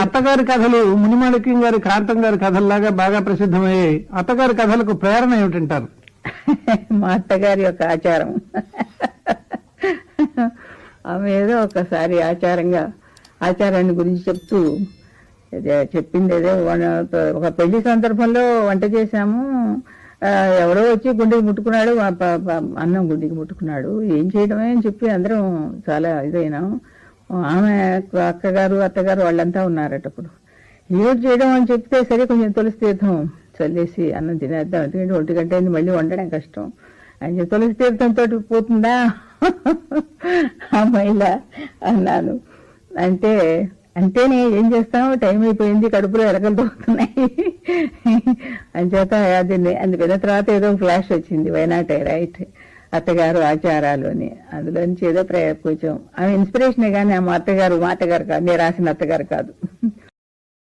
అత్తగారి కథలు మునిమాణిక్యం గారి కాంతం గారి కథల్లాగా బాగా ప్రసిద్ధమయ్యాయి. అత్తగారి కథలకు ప్రేరణ ఏమిటంటారు? మా అత్తగారి యొక్క ఆచారం. ఆమె ఏదో ఒకసారి ఆచారంగా ఆచారాన్ని గురించి చెప్తూ చెప్పింది ఏదో ఒక పెళ్ళి సందర్భంలో వంట చేశాము. ఎవరో వచ్చి గుండెకి ముట్టుకున్నాడు అన్నం గుండెకి ముట్టుకున్నాడు. ఏం చేయడమే అని చెప్పి అందరం చాలా ఇదైనాం. ఆమె అక్కగారు అత్తగారు వాళ్ళంతా ఉన్నారట అప్పుడు ఏం చేయడం అని చెప్తే సరే కొంచెం తులసి తీర్థం చల్లేసి అన్నం తినేద్దాం. ఎందుకంటే ఒంటి గంట అయింది మళ్ళీ వండడం కష్టం. అని తులసి తీర్థంతో పోతుందా? ఆ మహిళ అన్నాను. అంటే అంటేనే ఏం చేస్తాం? టైం అయిపోయింది కడుపులో ఎరకలు దొరుకుతున్నాయి అంచేత అది అది విన్న తర్వాత ఏదో ఫ్లాష్ వచ్చింది వైనాట్ రైట్. అత్తగారు ఆచారాలు అని అందులో నుంచి ఏదో ప్రయ కొంచెం ఆమె ఇన్స్పిరేషనే కానీ ఆ మా అత్తగారు మా అత్తగారు కాదు. నేను రాసిన అత్తగారు కాదు.